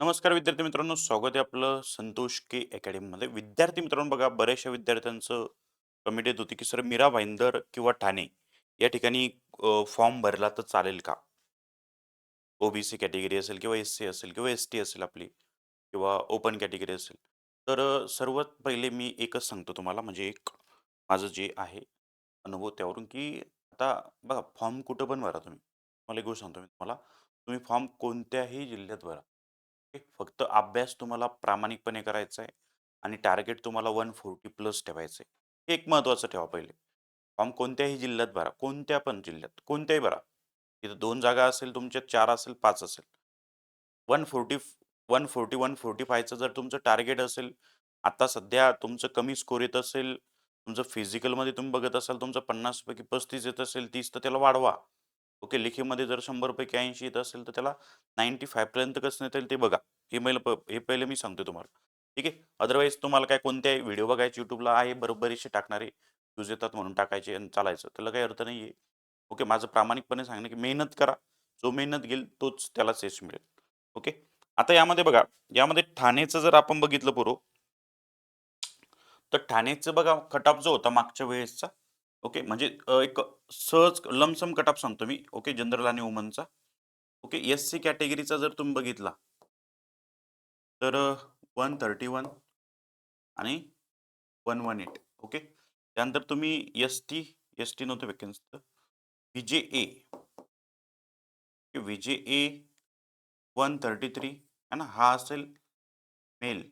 नमस्कार विद्यार्थी मित्रांनो स्वागत आहे आपलं संतोष के अकॅडमीमध्ये. विद्यार्थी मित्रांनो बघा बऱ्याचशा विद्यार्थ्यांचं कमेंट येत होती की सर मीरा भाईंदर किंवा ठाणे या ठिकाणी फॉर्म भरला तर चालेल का? ओबीसी कॅटेगरी असेल किंवा एस सी असेल किंवा एस टी असेल आपली किंवा ओपन कॅटेगरी असेल. तर सर्वात पहिले मी एकच सांगतो तुम्हाला म्हणजे एक माझं जे आहे अनुभव त्यावरून की आता बघा फॉर्म कुठं पण भरा तुम्ही. मला एक गोष्ट सांगतो मी तुम्हाला. तुम्ही फॉर्म कोणत्याही जिल्ह्यात भरा. फक्त अभ्यास तुम्हाला प्रामाणिकपणे करायचा आहे आणि टार्गेट तुम्हाला वन फोर्टी प्लस ठेवायचं आहे. हे एक महत्त्वाचं ठेवा पहिले. फॉर्म कोणत्याही जिल्ह्यात भरा कोणत्या पण जिल्ह्यात कोणत्याही भरा. तिथं दोन जागा असेल तुमच्या चार असेल पाच असेल. One forty one forty one forty फायचं जर तुमचं टार्गेट असेल आता सध्या तुमचं कमी स्कोर येत असेल तुमचं फिजिकलमध्ये तुम्ही बघत असाल तुमचं पन्नास पैकी पस्तीस येत असेल तीस तर त्याला वाढवा. ओके लेखीमध्ये जर शंभरपैकी ऐंशी येत असेल तर त्याला नाईन्टी फायपर्यंत कसं नेता येईल ते बघा. हे हे पहिले मी सांगतो तुम्हाला. ठीक आहे? अदरवाईज तुम्हाला काय कोणत्याही व्हिडिओ बघायचे यूट्यूबला आहे बरोबरीचे टाकणारे व्ह्यूज येतात म्हणून टाकायचे आणि चालायचं. त्याला काही अर्थ नाही आहे ओके माझं प्रामाणिकपणे सांगणं की मेहनत करा. जो मेहनत घेईल तोच त्याला यश मिळेल. ओके? आता यामध्ये बघा यामध्ये ठाणेचं जर आपण बघितलं पुरो तर ठाणेचं बघा खटाप जो होता मागच्या वेळेसचा ओके. म्हणजे अ, एक सहज लमसम कटअप सांगतो मी. ओके जनरल आणि वुमनचा. ओके एस सी कॅटेगरीचा जर तुम्ही बघितला. तर वन थर्टी वन आणि वन वन एट. ओके. त्यानंतर तुम्ही एस टी एस टी नव्हतं वेकन्सी तर. V J A. V J A one thirty three है ना? हा असेल मेल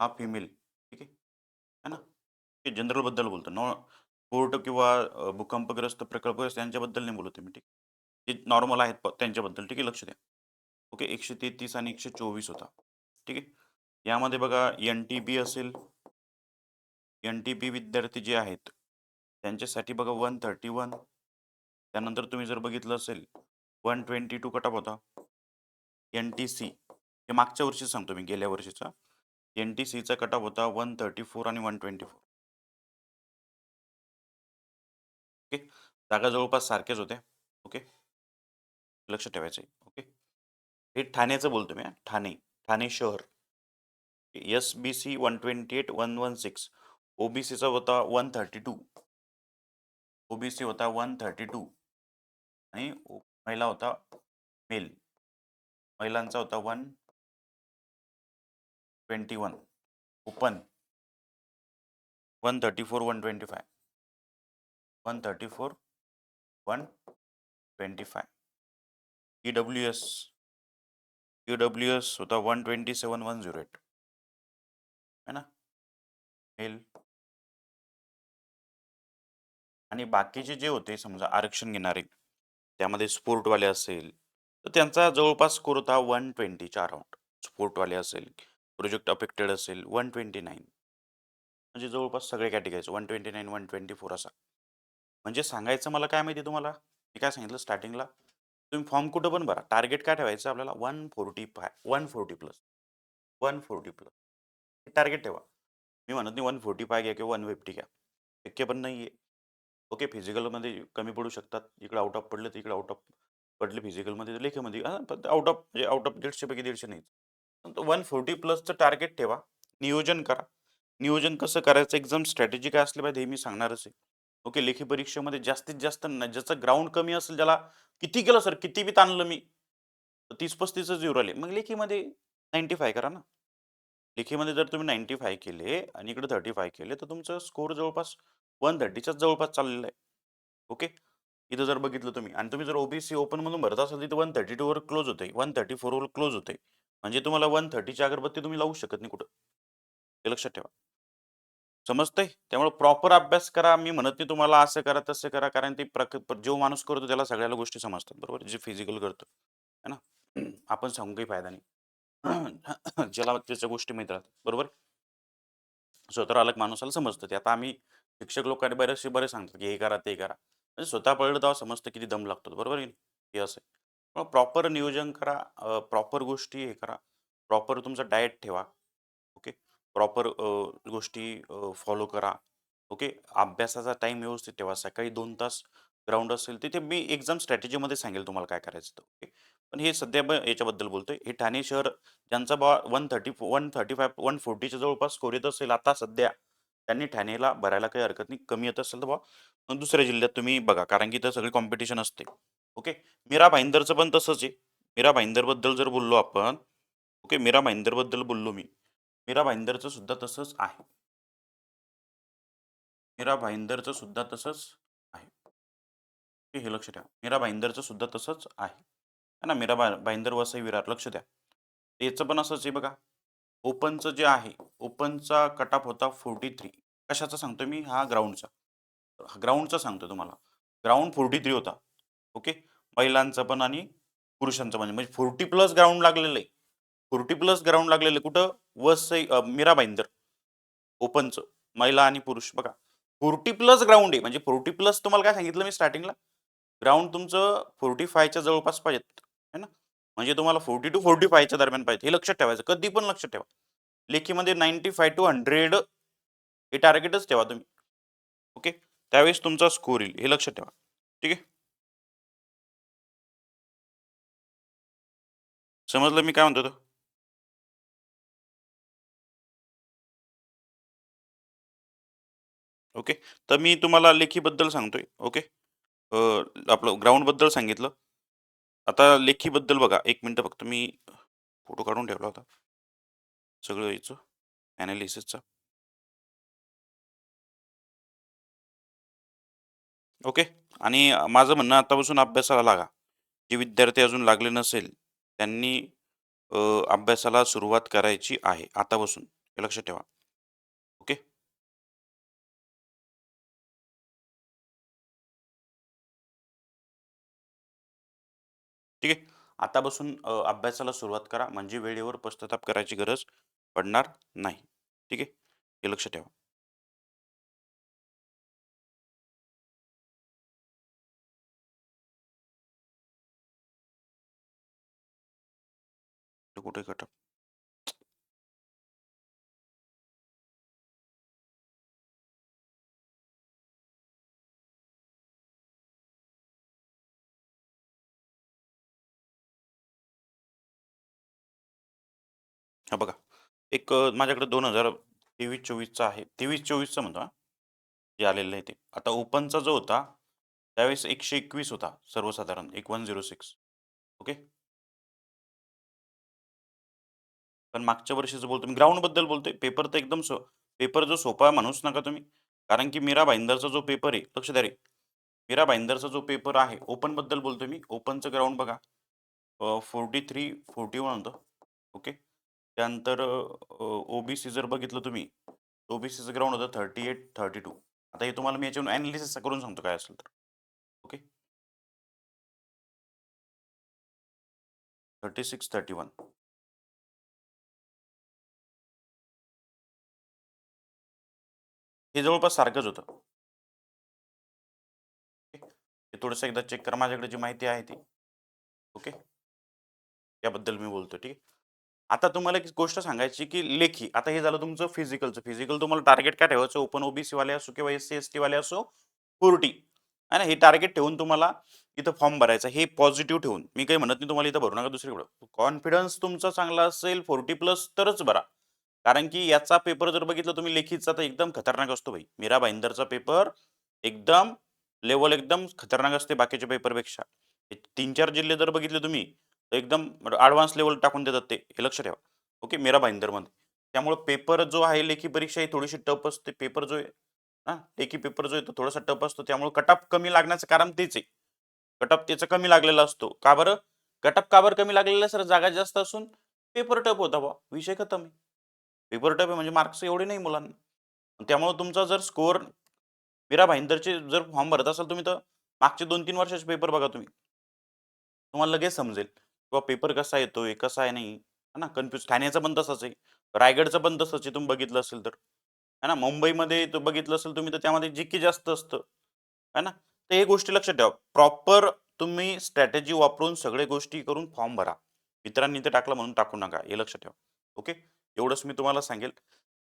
हा फिमेल ठीक आहे. है ना? हे जनरलबद्दल बोलतो. नॉ पोर्ट किंवा भूकंपग्रस्त, प्रकल्पग्रस्त यांच्याबद्दल नाही बोलत मी, ठीक आहे. ते नॉर्मल आहेत प त्यांच्याबद्दल, ठीक आहे, लक्ष द्या. ओके, 133 आणि 124 होता. ठीक आहे. यामध्ये बघा एन-टी-बी असेल एन-टी-बी विद्यार्थी जे आहेत, त्यांच्यासाठी बघा 131 त्यानंतर तुम्ही जर बघितलं असेल वन ट्वेंटी टू कटअप होता. एन-टी-सी हे मागच्या वर्षी सांगतो मी, गेल्या वर्षीचा. एन-टी-सीचा कटप होता वन थर्टी फोर आणि 124. ओके? जागा जवळपास सारख्याच होत्या. ओके? लक्ष ठेवायचं आहे ओके? हे ठाण्याचं बोलतो मी ठाणे. ठाणे शहर. S B C one twenty eight one one six ओबीसीचा होता वन थर्टी टू ओबीसी होता वन थर्टी टू आणि महिला होता मेल. महिलांचा होता one twenty one open. One thirty four one twenty five one thirty four one twenty five E W S E W S होता one twenty seven one zero eight. है ना? Mail आणि बाकीचे जे होते समजा आरक्षण घेणारे त्यामध्ये स्पोर्टवाले असेल तर त्यांचा जवळपास स्कोर होता वन ट्वेंटीच्या अराउंड स्पोर्टवाले असेल प्रोजेक्ट अफेक्टेड असेल वन ट्वेंटी नाईन. म्हणजे जवळपास सगळे categories one twenty nine one twenty four असा. म्हणजे सांगायचं मला काय माहिती तुम्हाला? मी काय सांगितलं स्टार्टिंगला तुम्ही फॉर्म कुठं पण भरा. टार्गेट काय ठेवायचं आपल्याला? One forty five one forty plus one forty plus target ठेवा. मी म्हणत नाही वन फोर्टी फाय घ्या किंवा वन फिफ्टी घ्या. शक्य पण नाही आहे ओके फिजिकलमध्ये कमी पडू शकतात. इकडे आउट ऑफ पडले तर इकडे आउट ऑफ पडले. फिजिकलमध्ये तर लेखीमध्ये आउट ऑफ म्हणजे आउट ऑफ दीडशेपैकी दीडशे नाही वन फोर्टी प्लसचं टार्गेट ठेवा. नियोजन करा. नियोजन कसं करायचं? एक्झाम स्ट्रॅटेजी काय असली पाहिजे हे मी सांगणारच आहे. ओके लेखी परीक्षेमध्ये जास्तीत जास्त न- ज्याचं ग्राउंड कमी असेल ज्याला किती केलं सर किती बी ताणलं मी तर तीस पस्तीसच येऊ राहिले. मग लेखीमध्ये नाईन्टी फाय करा ना. लेखीमध्ये जर तुम्ही नाईन्टी फाय केले आणि इकडे थर्टी फाय केले तर तुमचं स्कोर जवळपास वन थर्टीच्याच जवळपास चाललेलं आहे. ओके? इथं जर बघितलं तुम्ही आणि तुम्ही जर ओबीसी ओपन मधून भरत असाल तिथे वन थर्टी टू वर क्लोज होते वन थर्टी फोर वर क्लोज होते म्हणजे तुम्हाला वन थर्टीची अगरबत्ती तुम्ही लावू शकत नाही कुठं. हे लक्षात ठेवा. समजतंय? त्यामुळे प्रॉपर अभ्यास करा. मी म्हणत नाही तुम्हाला असं करा तसं करा. कारण ते प्रक जो माणूस करतो त्याला सगळ्याला गोष्टी समजतात बरोबर? जे फिजिकल करतो. है ना? आपण सांगू काही फायदा नाही. ज्याला त्याच्या गोष्टी माहीत राहतात बरोबर? स्वतः अलग माणूसाला समजतं ते. आता आम्ही शिक्षक लोकांनी बरेचसे बरे सांगतात की हे करा ते करा. म्हणजे स्वतः पडलं तेव्हा समजतं किती दम लागतो बरोबर आहे हे असं आहे. प्रॉपर नियोजन करा प्रॉपर गोष्टी हे करा. प्रॉपर तुमचा डाएट ठेवा. प्रॉपर गोष्टी फॉलो करा. ओके? अभ्यासाचा टाइम व्यवस्थित ठेवा. सकाळी दोन तास ग्राउंड असेल तिथे मी एक्झाम स्ट्रॅटेजीमध्ये सांगेल तुम्हाला काय करायचं तर ओके? पण हे सध्या ब याच्याबद्दल बोलतोय. हे ठाणे शहर ज्यांचा बा one thirty one thirty five one फोर्टीच्या जवळपास स्कोर येत असेल आता सध्या त्यांनी ठाणेला भरायला काही हरकत नाही. कमी येत असेल तर बा मग दुसऱ्या जिल्ह्यात तुम्ही बघा कारण की इथं सगळी कॉम्पिटिशन असते. ओके? मीरा भाईंदरचं पण तसंच आहे. मीरा भाईंदरबद्दल जर बोललो आपण ओके? मीरा भाईंदरबद्दल बोललो मी. मीरा भाईंदरचं सुद्धा तसंच आहे. मीरा भाईंदरचं सुद्धा तसंच आहे. हे लक्ष द्या. मीरा भाईंदरचं सुद्धा तसंच आहे. ना? मीरा भाईंदर वसई विरार लक्ष द्या. याचं पण असंच आहे बघा. ओपनचं जे आहे ओपनचा कटाप होता फोर्टी थ्री कशाचा सांगतो मी? हा ग्राउंडचा. ग्राउंडचा सांगतो तुम्हाला. ग्राउंड फोर्टी थ्री होता. ओके? महिलांचा पण आणि पुरुषांचं म्हणजे म्हणजे फोर्टी प्लस ग्राउंड लागलेलं आहे. फोर्टी प्लस ग्राउंड लागलेलं आहे. कुठं? वसई सई मीरा भाईंदर ओपनचं महिला आणि पुरुष. बघा फोर्टी प्लस ग्राउंड आहे. म्हणजे फोर्टी प्लस तुम्हाला काय सांगितलं मी स्टार्टिंगला? ग्राउंड तुमचं फोर्टी फायच्या जवळपास पाहिजेत. है ना? म्हणजे तुम्हाला फोर्टी टू फोर्टी फायच्या दरम्यान पाहिजे हे लक्षात ठेवायचं. कधी पण लक्षात ठेवा. लेखीमध्ये नाईन्टी फाय टू हंड्रेड हे टार्गेटच ठेवा तुम्ही. ओके? त्यावेळेस तुमचा स्कोर येईल. हे लक्षात ठेवा. ठीक आहे? समजलं मी काय म्हणतो ओके? तर मी तुम्हाला लेखीबद्दल सांगतोय ओके? अ, आपलं ग्राउंडबद्दल सांगितलं. आता लेखीबद्दल बघा एक मिनटं फक्त मी फोटो काढून ठेवला होता. सगळं याचं ॲनालिसिसचा ओके? आणि माझं म्हणणं आतापासून अभ्यासाला लागा. जे विद्यार्थी अजून लागले नसेल त्यांनी अ, अभ्यासाला सुरुवात करायची आहे आतापासून. हे लक्षात ठेवा. ठीक आहे? आतापासून बसून अभ्यासाला सुरुवात करा. म्हणजे वेळेवर पश्चाताप करायची गरज पडणार नाही. ठीक आहे? हे लक्ष ठेवा. कुठे कट हा बघा. एक माझ्याकडे दोन हजार तेवीस चोवीसचा आहे. तेवीस चोवीसचं म्हणतो हा. जे आलेलं आहे ते. आता ओपनचा जो होता त्यावेळेस एकशे एकवीस होता सर्वसाधारण. एक वन झिरो सिक्स. ओके? पण मागच्या वर्षीचं बोलतो मी ग्राउंडबद्दल बोलतोय. पेपर तर एकदम सो पेपर जो सोपा म्हणूच नका तुम्ही. कारण की मीरा भाईंदरचा जो पेपर आहे लक्ष द्या रे. मीरा भाईंदरचा जो पेपर आहे ओपनबद्दल बोलतोय मी. ओपनचं ग्राउंड बघा. फोर्टी थ्री फोर्टी वन होतं. ओके? त्यानंतर ओबीसी जर बघितलं तुम्ही ओबीसीचं ग्राउंड होतं थर्टी एट थर्टी टू आता हे तुम्हाला मी याच्यावर ॲनालिसिस करून सांगतो काय असेल तर. Okay thirty six thirty one हे जवळपास सारखंच होतं. ते हे थोडंसं एकदा चेक करा. माझ्याकडे जी माहिती आहे ती. ओके त्याबद्दल मी बोलतो ठीक आहे? आता तुम्हाला एक गोष्ट सांगायची की लेखी. आता हे झालं तुमचं फिजिकलचं फिजिकल तुम्हाला टार्गेट काय ठेवायचं? ओपन ओबीसी वाले असो किंवा एस सी एस टी वाले असो फोर्टी आहे ना? हे टार्गेट ठेवून तुम्हाला इथं फॉर्म भरायचा. हे पॉझिटिव्ह ठेवून. मी काही म्हणत नाही तुम्हाला इथं भरू नका दुसरीकडं. कॉन्फिडन्स तुमचा चांगला असेल फोर्टी प्लस तरच भरा. कारण की याचा पेपर जर बघितलं तुम्ही लेखीचा तर एकदम खतरनाक असतो भाई. मीरा भाईंदरचा पेपर एकदम लेवल एकदम खतरनाक असते बाकीच्या पेपरपेक्षा तीन चार जिल्हे जर बघितले तुम्ही तर एकदम म्हणजे ॲडव्हान्स लेवल टाकून देतात ते. हे लक्ष ठेवा. ओके मीरा भाईंदरमध्ये त्यामुळं पेपर जो आहे लेखी परीक्षा ही थोडीशी टफ असते. पेपर जो आहे हां? लेखी पेपर जो आहे तो थोडासा टफ असतो. त्यामुळे कटअप कमी लागण्याचं कारण तेच आहे. कटअप त्याचा कमी लागलेला असतो. का बरं? कटअप का बरं कमी लागलेला? सर जागा जास्त असून पेपर टप होता बा विषय खतम आहे. पेपर टप आहे म्हणजे मार्क्स एवढे नाही मुलांना. त्यामुळे तुमचा जर स्कोअर मीरा भाईंदरचे जर फॉर्म भरत असाल तुम्ही तर मागचे दोन तीन वर्षाचे पेपर बघा तुम्ही. तुम्हाला लगेच समजेल. किंवा पेपर कसा येतोय कसा आहे नाही है ना? कन्फ्युज ठाण्याचं पण तसंच आहे. रायगडचं पण तसंच आहे तुम्ही बघितलं असेल तर. है ना? मुंबईमध्ये तो बघितलं असेल तुम्ही तर त्यामध्ये जिक्की जास्त असतं. है ना? तर हे गोष्टी लक्षात ठेवा. प्रॉपर तुम्ही स्ट्रॅटेजी वापरून सगळे गोष्टी करून फॉर्म भरा. मित्रांनी ते टाकलं म्हणून टाकू नका हे लक्षात ठेवा. ओके? एवढंच मी तुम्हाला सांगेल.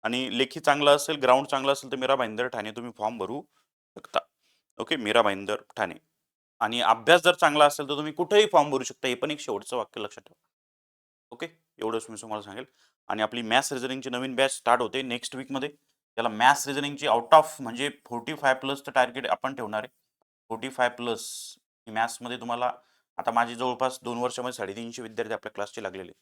आणि लेखी चांगला असेल ग्राउंड चांगला असेल तर मीरा भाईंदर ठाणे तुम्ही फॉर्म भरू शकता. ओके? मीरा भाईंदर ठाणे. आणि अभ्यास जर चांगला असेल, तर तुम्ही कुठेही फॉर्म भरू शकता. हे पण एक शेवटचं वाक्य लक्षात ठेवा. ओके. एवढंच मी तुम्हाला सांगेल आणि आपली मॅथ्स रिझनिंगची नवीन बॅच स्टार्ट होते नेक्स्ट वीकमध्ये. त्याला मॅथ्स रिझनिंगची आउट ऑफ म्हणजे 45 प्लसचं टार्गेट आपण ठेवणार आहे. 45 प्लस मॅथ्समध्ये तुम्हाला आता माझे जवळपास दोन वर्षामध्ये 350 विद्यार्थी आपल्या क्लासचे लागलेले आहेत.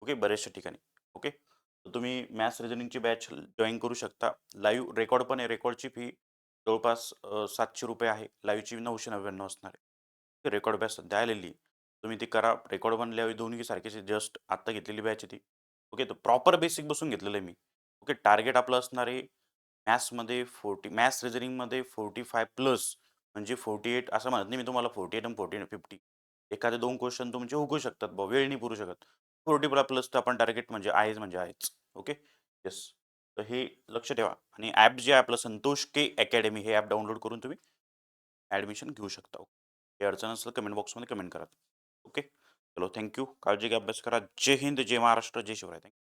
ओके. बऱ्याचशा ठिकाणी. ओके. तर तुम्ही मॅथ्स रिझनिंगची बॅच जॉईन करू शकता. लाईव्ह रेकॉर्ड पण आहे. रेकॉर्डची फी जवळपास सातशे रुपये आहे. लाईव्हची ₹999 असणार आहे. रेकॉर्ड बॅच सध्या आलेली आहे. तुम्ही ती करा. रेकॉर्ड बनल्यावेळी दोन्ही सारखेच जस्ट आत्ता घेतलेली बॅच आहे ती. ओके. तर प्रॉपर बेसिक बसून घेतलेलं आहे मी. ओके. टार्गेट आपलं असणार आहे मॅथ्समध्ये 40 मॅथ्स रिझनिंगमध्ये 45 प्लस म्हणजे 48 असं म्हणत नाही मी तुम्हाला 48 आणि 40 50 एखादे दोन क्वेश्चन तुमचे उगू शकतात बुवा. वेळ नाही पुरू शकत. 40 प्लस तर आपण टार्गेट म्हणजे आहेच म्हणजे आहेच. ओके. येस. तर हे लक्ष ठेवा आणि ॲप जे आहे आपलं संतोष के अकॅडमी हे ॲप डाउनलोड करून तुम्ही ॲडमिशन घेऊ शकता. हे अडचण असेल कमेंट बॉक्समध्ये कमेंट करा. ओके. चलो थँक्यू काळजी घ्या, अभ्यास करा. जय हिंद, जय महाराष्ट्र, जय शिवराय. Thank you